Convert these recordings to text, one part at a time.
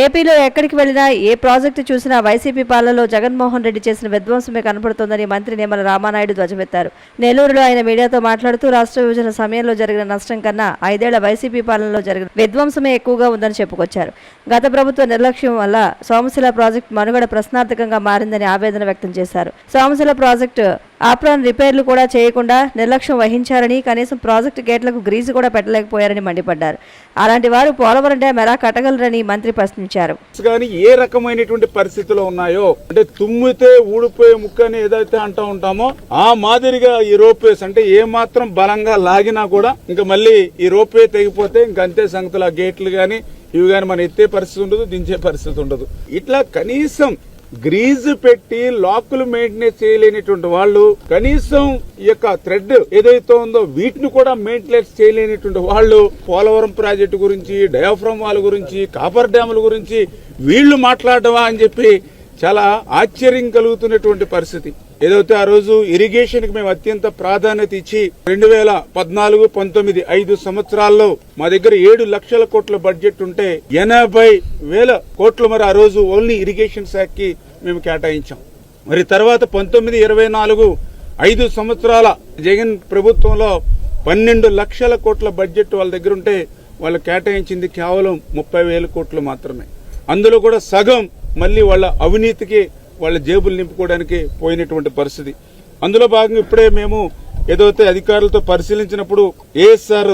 ఏపీలో ఎక్కడికి వెళ్ళినా ఏ ప్రాజెక్టు చూసినా వైసీపీ పాలనలో జగన్మోహన్ రెడ్డి చేసిన విధ్వంసమే కనపడుతోందని మంత్రి నిమ్మల రామానాయుడు ధ్వజమెత్తారు. నెల్లూరులో ఆయన మీడియాతో మాట్లాడుతూ రాష్ట్ర విభజన సమయంలో జరిగిన నష్టం కన్నా ఐదేళ్ళ వైసీపీ పాలనలో జరిగిన విధ్వంసమే ఎక్కువగా ఉందని చెప్పుకొచ్చారు. గత ప్రభుత్వ నిర్లక్ష్యం వల్ల సోమశిల ప్రాజెక్టు మనుగడ ప్రశ్నార్థకంగా మారిందని ఆవేదన వ్యక్తం చేశారు. సోమశిల ప్రాజెక్టు ఆప్రాన్ రిపేర్లు కూడా చేయకుండా నిర్లక్ష్యం వహించారని కనీసం ప్రాజెక్టు గేట్లకు గ్రీజు కూడా పెట్టలేకపోయారని మండిపడ్డారు. అలాంటి వారు పోలవరం డ్యాం ఎలా కట్టగలరని మంత్రి ప్రశ్నించారు. కానీ ఏ రకమైనటువంటి పరిస్థితులు ఉన్నాయో అంటే తుమ్మితే ఊడిపోయే ముక్క అని ఏదైతే అంటూ ఉంటామో ఆ మాదిరిగా ఈ రోప్వేస్ అంటే ఏ మాత్రం బలంగా లాగినా కూడా ఇంకా మళ్ళీ ఈ రోప్వే తెగిపోతే ఇంక అంతే సంగతులు. ఆ గేట్లు గాని ఇవి కానీ మనం ఎత్తే పరిస్థితి ఉండదు దించే పరిస్థితి ఉండదు. ఇట్లా కనీసం గ్రీజ్ పెట్టి లాకులు మెయింటెనెన్స్ చేయలేనిటువంటి వాళ్ళు కనీసం ఈ యొక్క థ్రెడ్ ఏదైతే ఉందో వీటిని కూడా మెయింటెనెన్స్ చేయలేనిటువంటి వాళ్ళు పోలవరం ప్రాజెక్టు గురించి డయాఫ్రమ్ వాళ్ళ గురించి కాపర్ డ్యాముల గురించి వీళ్ళు మాట్లాడవా అని చెప్పి చాలా ఆశ్చర్యం కలుగుతున్నటువంటి పరిస్థితి. ఏదైతే ఆ రోజు ఇరిగేషన్కి మేము అత్యంత ప్రాధాన్యత ఇచ్చి రెండు వేల పద్నాలుగు పంతొమ్మిది ఐదు సంవత్సరాల్లో మా దగ్గర ఏడు లక్షల కోట్ల బడ్జెట్ ఉంటే ఎనభై వేల కోట్లు మరి ఆ రోజు ఓన్లీ ఇరిగేషన్ శాఖకి మేము కేటాయించాం. మరి తర్వాత పంతొమ్మిది ఇరవై నాలుగు ఐదు సంవత్సరాల జగన్ ప్రభుత్వంలో పన్నెండు లక్షల కోట్ల బడ్జెట్ వాళ్ళ దగ్గర ఉంటే వాళ్ళు కేటాయించింది కేవలం ముప్పై వేల కోట్లు మాత్రమే. అందులో కూడా సగం మళ్ళీ వాళ్ళ అవినీతికి వాళ్ళ జేబులు నింపుకోవడానికి పోయినటువంటి పరిస్థితి. అందులో భాగంగా ఇప్పుడే మేము ఏదైతే అధికారులతో పరిశీలించినప్పుడు ASR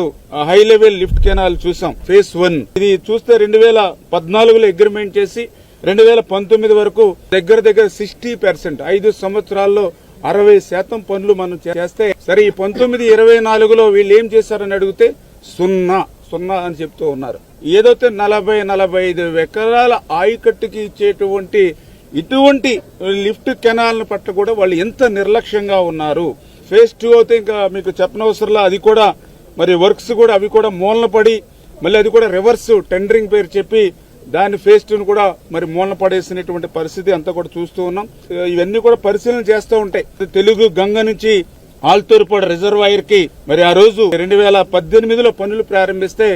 high level lift canal చూసాం ఫేస్ వన్. ఇది చూస్తే రెండు వేల పద్నాలుగులో అగ్రిమెంట్ చేసి రెండు వేల పంతొమ్మిది వరకు దగ్గర దగ్గర సిక్స్టీ పర్సెంట్ ఐదు సంవత్సరాల్లో అరవై శాతం పనులు మనం చేస్తే సరే ఈ పంతొమ్మిది ఇరవై నాలుగులో వీళ్ళు ఏం చేశారని అడిగితే సున్నా సున్నా అని చెప్తూ ఉన్నారు. ఏదైతే నలభై నలభై ఐదు ఎకరాల ఆయుకట్టుకి ఇచ్చేటువంటి ఇటువంటి లిఫ్ట్ కెనాల్ పట్ల కూడా వాళ్ళు ఎంత నిర్లక్ష్యంగా ఉన్నారు. ఫేజ్ టూ అయితే ఇంకా మీకు చెప్పనవసరంలో అది కూడా మరి వర్క్స్ కూడా అవి కూడా మూలన పడి మళ్ళీ అది కూడా రివర్స్ టెండరింగ్ పేరు చెప్పి దాని ఫేస్ట్ను కూడా మరి మూలన పడేసినటువంటి పరిస్థితి అంతా కూడా చూస్తూ ఉన్నాం. ఇవన్నీ కూడా పరిశీలన చేస్తూ ఉంటాయి. తెలుగు గంగ నుంచి ఆల్తూరుపాడు రిజర్వాయర్కి మరి ఆ రోజు రెండు వేల పద్దెనిమిదిలో పనులు ప్రారంభిస్తే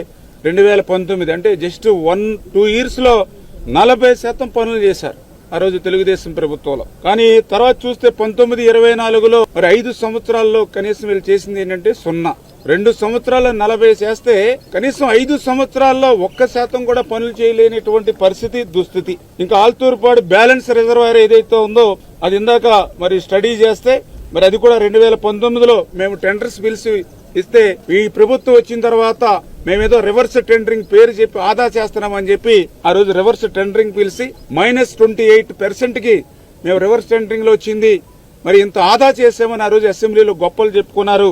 రెండు వేల పంతొమ్మిది అంటే జస్ట్ వన్ టూ ఇయర్స్లో నలభై శాతం పనులు చేశారు. ఆ రోజు తెలుగుదేశం ప్రభుత్వంలో. కానీ తర్వాత చూస్తే పంతొమ్మిది ఇరవై నాలుగులో మరి ఐదు సంవత్సరాల్లో కనీసం వీళ్ళు చేసింది ఏంటంటే సున్నా. రెండు సంవత్సరాల నలభై చేస్తే కనీసం ఐదు సంవత్సరాల్లో ఒక్క శాతం కూడా పనులు చేయలేనటువంటి పరిస్థితి దుస్థితి. ఇంకా ఆల్తూర్పాడు బ్యాలెన్స్ రిజర్వాయర్ ఏదైతే ఉందో అది ఇందాక మరి స్టడీ చేస్తే మరి అది కూడా రెండు వేల పంతొమ్మిదిలో మేము టెండర్స్ పిలిచి ఇస్తే ఈ ప్రభుత్వం వచ్చిన తర్వాత మేమేదో రివర్స్ టెండరింగ్ పేరు చెప్పి ఆదా చేస్తున్నామని చెప్పి ఆ రోజు రివర్స్ టెండరింగ్ పిలిచి మైనస్ ట్వంటీ ఎయిట్ పర్సెంట్కి మేము రివర్స్ టెండరింగ్లో వచ్చింది. మరి ఇంత ఆదా చేసామని ఆ రోజు అసెంబ్లీలో గొప్పలు చెప్పుకున్నారు.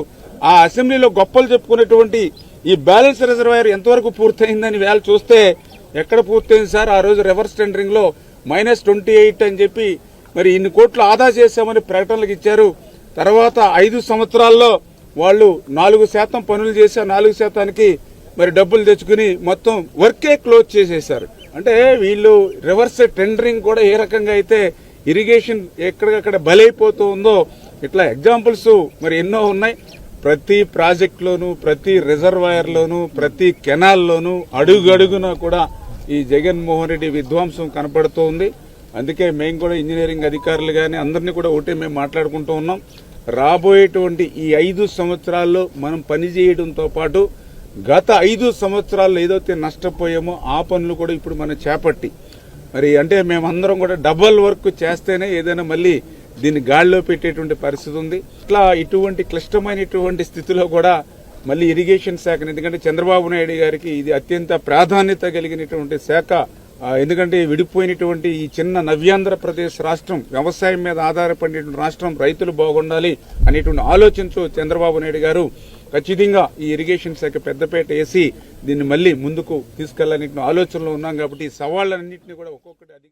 ఆ అసెంబ్లీలో గొప్పలు చెప్పుకున్నటువంటి ఈ బ్యాలెన్స్ రిజర్వాయర్ ఎంతవరకు పూర్తయిందని వేళ చూస్తే ఎక్కడ పూర్తయింది సార్? ఆ రోజు రివర్స్ టెండరింగ్లో మైనస్ ట్వంటీ ఎయిట్ అని చెప్పి మరి ఇన్ని కోట్లు ఆదా చేశామని ప్రకటనలకు ఇచ్చారు. తర్వాత ఐదు సంవత్సరాల్లో వాళ్ళు నాలుగు శాతం పనులు చేసి ఆ నాలుగు శాతానికి మరి డబ్బులు తెచ్చుకుని మొత్తం వర్కే క్లోజ్ చేసేశారు. అంటే వీళ్ళు రివర్స్ టెండరింగ్ కూడా ఏ రకంగా అయితే ఇరిగేషన్ ఎక్కడికక్కడ బలైపోతూ ఉందో ఇట్లా ఎగ్జాంపుల్స్ మరి ఎన్నో ఉన్నాయి. ప్రతి ప్రాజెక్ట్లోనూ ప్రతి రిజర్వాయర్లోను ప్రతి కెనాల్లోను అడుగడుగున కూడా ఈ జగన్మోహన్ రెడ్డి విధ్వంసం కనపడుతూ ఉంది అందుకే మేము కూడా ఇంజనీరింగ్ అధికారులు కానీ అందరినీ కూడా ఒకటే మేము మాట్లాడుకుంటూ ఉన్నాం. రాబోయేటువంటి ఈ ఐదు సంవత్సరాల్లో మనం పనిచేయడంతో పాటు గత ఐదు సంవత్సరాల్లో ఏదైతే నష్టపోయామో ఆ పనులు కూడా ఇప్పుడు మనం చేపట్టి. మరి అంటే మేమందరం కూడా డబల్ వర్క్ చేస్తేనే ఏదైనా మళ్ళీ దీన్ని గాడిలో పెట్టేటువంటి పరిస్థితి ఉంది. ఇట్లా ఇటువంటి క్లిష్టమైనటువంటి స్థితిలో కూడా మళ్ళీ ఇరిగేషన్ శాఖను ఎందుకంటే చంద్రబాబు నాయుడు గారికి ఇది అత్యంత ప్రాధాన్యత కలిగినటువంటి శాఖ. ఎందుకంటే విడిపోయినటువంటి ఈ చిన్న నవ్యాంధ్రప్రదేశ్ రాష్ట్రం వ్యవసాయం మీద ఆధారపడినటువంటి రాష్ట్రం రైతులు బాగుండాలి అనేటువంటి ఆలోచనతో చంద్రబాబు నాయుడు గారు ఖచ్చితంగా ఈ ఇరిగేషన్ శాఖ పెద్దపేట వేసి దీన్ని మళ్ళీ ముందుకు తీసుకెళ్ళాలనే ఆలోచనలో ఉన్నాం కాబట్టి ఈ సవాళ్ళన్నింటినీ కూడా ఒక్కొక్కటి